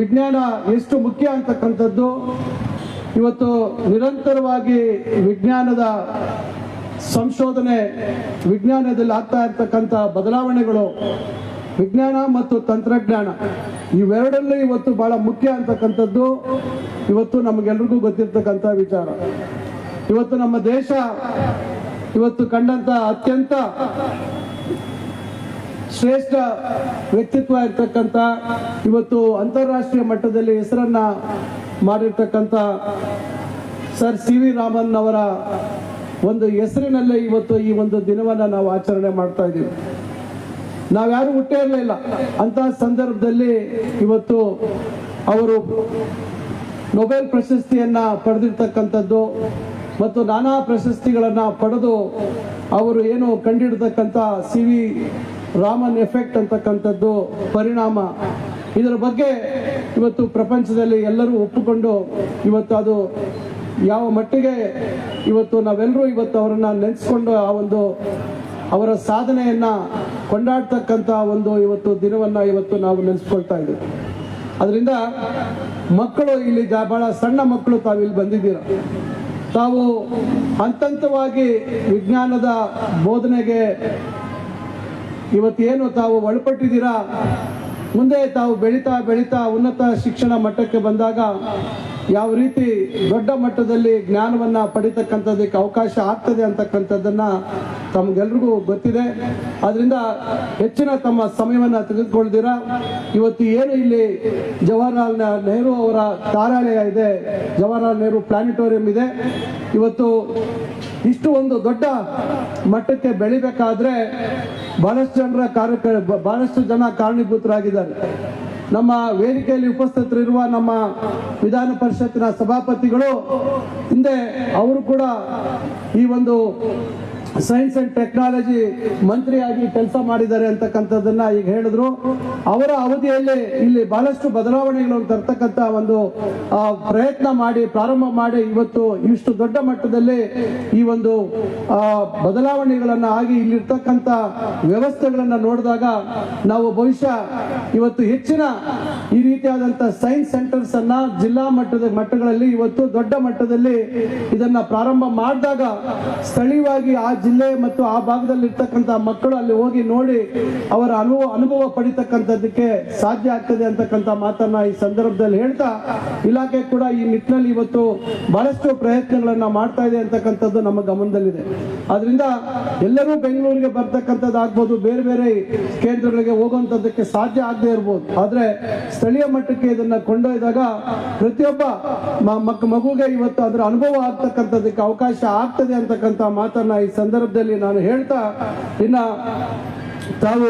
ವಿಜ್ಞಾನ ಎಷ್ಟು ಮುಖ್ಯ ಅಂತಕ್ಕಂಥದ್ದು, ಇವತ್ತು ನಿರಂತರವಾಗಿ ವಿಜ್ಞಾನದ ಸಂಶೋಧನೆ, ವಿಜ್ಞಾನದಲ್ಲಿ ಆಗ್ತಾ ಇರ್ತಕ್ಕಂಥ ಬದಲಾವಣೆಗಳು, ವಿಜ್ಞಾನ ಮತ್ತು ತಂತ್ರಜ್ಞಾನ, ಇವೆರಡಲ್ಲೂ ಇವತ್ತು ಬಹಳ ಮುಖ್ಯ ಅಂತಕ್ಕಂಥದ್ದು, ಇವತ್ತು ನಮಗೆಲ್ರಿಗೂ ಗೊತ್ತಿರ್ತಕ್ಕಂಥ ವಿಚಾರ. ಇವತ್ತು ನಮ್ಮ ದೇಶ, ಇವತ್ತು ಕಂಡಂತ ಅತ್ಯಂತ ಶ್ರೇಷ್ಠ ವ್ಯಕ್ತಿತ್ವ ಇರ್ತಕ್ಕಂಥ ಇವತ್ತು ಅಂತಾರಾಷ್ಟ್ರೀಯ ಮಟ್ಟದಲ್ಲಿ ಹೆಸರನ್ನ ಮಾಡಿರ್ತಕ್ಕಂಥ ಸರ್ ಸಿ ವಿ ರಾಮನ್ ಅವರ ಒಂದು ಹೆಸರಿನಲ್ಲೇ ಇವತ್ತು ಈ ಒಂದು ದಿನವನ್ನ ನಾವು ಆಚರಣೆ ಮಾಡ್ತಾ ಇದ್ದೀವಿ. ನಾವ್ಯಾರು ಹುಟ್ಟೇ ಇರಲಿಲ್ಲ ಅಂತ ಸಂದರ್ಭದಲ್ಲಿ ಇವತ್ತು ಅವರು ನೊಬೆಲ್ ಪ್ರಶಸ್ತಿಯನ್ನ ಪಡೆದಿರ್ತಕ್ಕಂಥದ್ದು ಮತ್ತು ನಾನಾ ಪ್ರಶಸ್ತಿಗಳನ್ನ ಪಡೆದು ಅವರು ಏನು ಕಂಡಿಡ್ತಕ್ಕಂಥ ಸಿ ವಿ ರಾಮನ್ ಎಫೆಕ್ಟ್ ಅಂತಕ್ಕಂಥದ್ದು ಪರಿಣಾಮ. ಇದರ ಬಗ್ಗೆ ಇವತ್ತು ಪ್ರಪಂಚದಲ್ಲಿ ಎಲ್ಲರೂ ಒಪ್ಪಿಕೊಂಡು ಇವತ್ತು ಅದು ಯಾವ ಮಟ್ಟಿಗೆ ಇವತ್ತು ನಾವೆಲ್ಲರೂ ಇವತ್ತು ಅವರನ್ನು ನೆನೆಸ್ಕೊಂಡು ಆ ಒಂದು ಅವರ ಸಾಧನೆಯನ್ನ ಕೊಂಡಾಡ್ತಕ್ಕಂಥ ಒಂದು ಇವತ್ತು ದಿನವನ್ನ ಇವತ್ತು ನಾವು ನೆನೆಸ್ಕೊಳ್ತಾ ಇದ್ದೀವಿ. ಅದರಿಂದ ಮಕ್ಕಳು ಇಲ್ಲಿ ಬಹಳ ಸಣ್ಣ ಮಕ್ಕಳು ತಾವು ಇಲ್ಲಿ ಬಂದಿದ್ದೀರ. ತಾವು ಹಂತಂತವಾಗಿ ವಿಜ್ಞಾನದ ಬೋಧನೆಗೆ ಇವತ್ತೇನು ತಾವು ಒಳಪಟ್ಟಿದ್ದೀರಾ? ಮುಂದೆ ತಾವು ಬೆಳೀತಾ ಬೆಳೀತಾ ಉನ್ನತ ಶಿಕ್ಷಣ ಮಟ್ಟಕ್ಕೆ ಬಂದಾಗ ಯಾವ ರೀತಿ ದೊಡ್ಡ ಮಟ್ಟದಲ್ಲಿ ಜ್ಞಾನವನ್ನ ಪಡಿತಕ್ಕಂಥದ್ದಕ್ಕೆ ಅವಕಾಶ ಆಗ್ತದೆ ಅಂತಕ್ಕಂಥದ್ದನ್ನ ತಮ್ಗೆಲ್ರಿಗೂ ಗೊತ್ತಿದೆ. ಅದರಿಂದ ಹೆಚ್ಚಿನ ತಮ್ಮ ಸಮಯವನ್ನ ತೆಗೆದುಕೊಳ್ದಿರ ಇವತ್ತು ಏನು ಇಲ್ಲಿ ಜವಾಹರ್ಲಾಲ್ ನೆಹರು ಅವರ ತಾರಾಲಯ ಇದೆ. ಜವಾಹರ್ಲಾಲ್ ನೆಹರು ಪ್ಲಾನಿಟೋರಿಯಂ ಇದೆ. ಇವತ್ತು ಇಷ್ಟು ಒಂದು ದೊಡ್ಡ ಮಟ್ಟಕ್ಕೆ ಬೆಳಿಬೇಕಾದ್ರೆ ಬಹಳಷ್ಟು ಜನರ ಕಾರ್ಯ ಬಹಳಷ್ಟು ಜನ ಕಾರಣೀಭೂತರಾಗಿದ್ದಾರೆ. ನಮ್ಮ ವೇದಿಕೆಯಲ್ಲಿ ಉಪಸ್ಥಿತರಿರುವ ನಮ್ಮ ವಿಧಾನ ಪರಿಷತ್ತಿನ ಸಭಾಪತಿಗಳು, ಹಿಂದೆ ಅವರು ಕೂಡ ಈ ಒಂದು ಸೈನ್ಸ್ ಅಂಡ್ ಟೆಕ್ನಾಲಜಿ ಮಂತ್ರಿಯಾಗಿ ಕೆಲಸ ಮಾಡಿದ್ದಾರೆ ಅಂತಕ್ಕಂಥದ್ದನ್ನ ಈಗ ಹೇಳಿದ್ರು. ಅವರ ಅವಧಿಯಲ್ಲಿ ಇಲ್ಲಿ ಬಹಳಷ್ಟು ಬದಲಾವಣೆಗಳನ್ನು ತರ್ತಕ್ಕಂಥ ಒಂದು ಪ್ರಯತ್ನ ಮಾಡಿ, ಪ್ರಾರಂಭ ಮಾಡಿ ಇವತ್ತು ಇಷ್ಟು ದೊಡ್ಡ ಮಟ್ಟದಲ್ಲಿ ಈ ಒಂದು ಬದಲಾವಣೆಗಳನ್ನು ಬದಲಾವಣೆಗಳನ್ನ ಆಗಿ ಇಲ್ಲಿರ್ತಕ್ಕಂಥ ವ್ಯವಸ್ಥೆಗಳನ್ನು ನೋಡಿದಾಗ ನಾವು ಬಹುಶಃ ಇವತ್ತು ಹೆಚ್ಚಿನ ಈ ರೀತಿಯಾದಂಥ ಸೈನ್ಸ್ ಸೆಂಟರ್ಸ್ ಅನ್ನ ಜಿಲ್ಲಾ ಮಟ್ಟದ ಮಟ್ಟಗಳಲ್ಲಿ ಇವತ್ತು ದೊಡ್ಡ ಮಟ್ಟದಲ್ಲಿ ಇದನ್ನ ಪ್ರಾರಂಭ ಮಾಡಿದಾಗ ಸ್ಥಳೀಯವಾಗಿ ಆ ಜಿಲ್ಲೆ ಮತ್ತು ಆ ಭಾಗದಲ್ಲಿ ಇರ್ತಕ್ಕಂಥ ಮಕ್ಕಳು ಅಲ್ಲಿ ಹೋಗಿ ನೋಡಿ ಅವರ ಅನುಭವ ಅನುಭವ ಪಡಿತಕ್ಕಂಥದ್ದಕ್ಕೆ ಸಾಧ್ಯ ಆಗ್ತದೆ ಅಂತಕ್ಕಂಥ ಮಾತನ್ನ ಈ ಸಂದರ್ಭದಲ್ಲಿ ಹೇಳ್ತಾ, ಇಲಾಖೆ ಕೂಡ ಈ ನಿಟ್ಟಿನಲ್ಲಿ ಇವತ್ತು ಬಹಳಷ್ಟು ಪ್ರಯತ್ನಗಳನ್ನ ಮಾಡ್ತಾ ಇದೆ ಅಂತಕ್ಕಂಥದ್ದು ನಮ್ಮ ಗಮನದಲ್ಲಿದೆ. ಅದರಿಂದ ಎಲ್ಲರೂ ಬೆಂಗಳೂರಿಗೆ ಬರ್ತಕ್ಕಂಥದ್ದು ಆಗ್ಬೋದು, ಬೇರೆ ಬೇರೆ ಕೇಂದ್ರಗಳಿಗೆ ಹೋಗುವಂಥದ್ದಕ್ಕೆ ಸಾಧ್ಯ ಆಗದೆ ಇರ್ಬೋದು. ಆದ್ರೆ ಸ್ಥಳೀಯ ಮಟ್ಟಕ್ಕೆ ಇದನ್ನ ಕೊಂಡೊಯ್ದಾಗ ಪ್ರತಿಯೊಬ್ಬ ಮಗುಗೆ ಇವತ್ತು ಅದರ ಅನುಭವ ಆಗ್ತಕ್ಕಂಥದ್ದಕ್ಕೆ ಅವಕಾಶ ಆಗ್ತದೆ ಅಂತಕ್ಕಂಥ ಮಾತನ್ನ ಈ ಸಂದರ್ಭದಲ್ಲಿ ನಾನು ಹೇಳ್ತಾ, ಇನ್ನ ತಾವು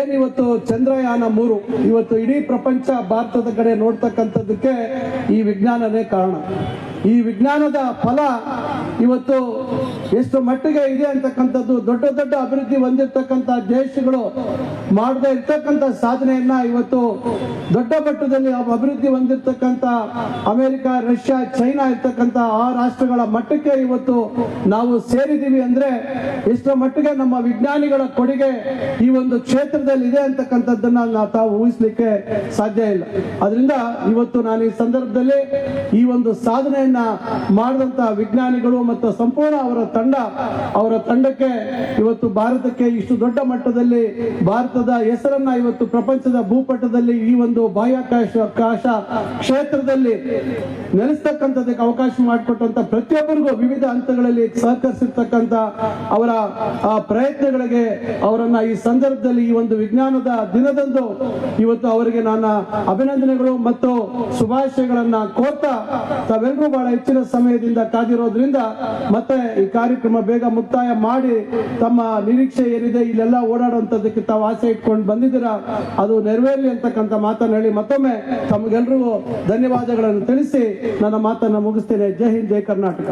ಏನಿವತ್ತು ಚಂದ್ರಯಾನ ಮೂರು, ಇವತ್ತು ಇಡೀ ಪ್ರಪಂಚ ಭಾರತದ ಕಡೆ ನೋಡ್ತಕ್ಕಂಥದ್ದಕ್ಕೆ ಈ ವಿಜ್ಞಾನನೇ ಕಾರಣ. ಈ ವಿಜ್ಞಾನದ ಫಲ ಇವತ್ತು ಎಷ್ಟು ಮಟ್ಟಿಗೆ ಇದೆ ಅಂತಕ್ಕಂಥದ್ದು, ದೊಡ್ಡ ದೊಡ್ಡ ಅಭಿವೃದ್ಧಿ ಹೊಂದಿರತಕ್ಕಂಥ ದೇಶಗಳು ಮಾಡದೇ ಇರ್ತಕ್ಕಂಥ ಸಾಧನೆಯನ್ನ ಇವತ್ತು ದೊಡ್ಡ ಮಟ್ಟದಲ್ಲಿ ಅಭಿವೃದ್ಧಿ ಹೊಂದಿರತಕ್ಕಂಥ ಅಮೆರಿಕ, ರಷ್ಯಾ, ಚೈನಾ ಇರ್ತಕ್ಕಂಥ ಆ ರಾಷ್ಟ್ರಗಳ ಮಟ್ಟಕ್ಕೆ ಇವತ್ತು ನಾವು ಸೇರಿದ್ದೀವಿ ಅಂದ್ರೆ ಎಷ್ಟರ ಮಟ್ಟಿಗೆ ನಮ್ಮ ವಿಜ್ಞಾನಿಗಳ ಕೊಡುಗೆ ಈ ಒಂದು ಕ್ಷೇತ್ರದಲ್ಲಿ ಇದೆ ಅಂತಕ್ಕಂಥದ್ದನ್ನ ನಾವು ತಾವು ಊಹಿಸ್ಲಿಕ್ಕೆ ಸಾಧ್ಯ ಇಲ್ಲ. ಅದರಿಂದ ಇವತ್ತು ನಾನು ಈ ಸಂದರ್ಭದಲ್ಲಿ ಈ ಒಂದು ಸಾಧನೆಯನ್ನ ಮಾಡಿದಂತ ವಿಜ್ಞಾನಿಗಳು ಮತ್ತು ಸಂಪೂರ್ಣ ಅವರ ತಂಡ, ಅವರ ತಂಡಕ್ಕೆ ಇವತ್ತು ಭಾರತಕ್ಕೆ ಇಷ್ಟು ದೊಡ್ಡ ಮಟ್ಟದಲ್ಲಿ ಭಾರತದ ಹೆಸರನ್ನ ಇವತ್ತು ಪ್ರಪಂಚದ ಭೂಪಟದಲ್ಲಿ ಈ ಒಂದು ಬಾಹ್ಯಾಕಾಶ ಆಕಾಶ ಕ್ಷೇತ್ರದಲ್ಲಿ ನೆಲೆಸ್ತಕ್ಕಂಥದಕ್ಕೆ ಅವಕಾಶ ಮಾಡಿಕೊಟ್ಟಂತ ಪ್ರತಿಯೊಬ್ಬರಿಗೂ ವಿವಿಧ ಹಂತಗಳಲ್ಲಿ ಸಹಕರಿಸಿರ್ತಕ್ಕಂಥ ಅವರ, ಆ ಪ್ರಯತ್ನಗಳಿಗೆ ಅವರನ್ನ ಈ ಸಂದರ್ಭದಲ್ಲಿ ಈ ಒಂದು ವಿಜ್ಞಾನದ ದಿನದಂದು ಇವತ್ತು ಅವರಿಗೆ ನನ್ನ ಅಭಿನಂದನೆಗಳು ಮತ್ತು ಶುಭಾಶಯಗಳನ್ನ ಕೋರ್ತಾ ತಾವೆಲ್ಲರೂ ಬಹಳ ಹೆಚ್ಚಿನ ಸಮಯದಿಂದ ಕಾದಿರೋದ್ರಿಂದ ಮತ್ತೆ ಈ ಕಾರ್ಯಕ್ರಮ ಬೇಗ ಮುಕ್ತಾಯ ಮಾಡಿ ತಮ್ಮ ನಿರೀಕ್ಷೆ ಏನಿದೆ ಇಲ್ಲೆಲ್ಲ ಓಡಾಡುವಂತದಕ್ಕೆ ತಾವು ಆಸೆ ಇಟ್ಕೊಂಡು ಬಂದಿದ್ದೀರಾ, ಅದು ನೆರವೇರಲಿ ಅಂತಕ್ಕಂಥ ಮಾತನ್ನು ಹೇಳಿ ಮತ್ತೊಮ್ಮೆ ತಮಗೆಲ್ಲರಿಗೂ ಧನ್ಯವಾದಗಳನ್ನು ತಿಳಿಸಿ ನನ್ನ ಮಾತನ್ನ ಮುಗಿಸ್ತೇನೆ. ಜೈ ಹಿಂದ್, ಜೈ ಕರ್ನಾಟಕ.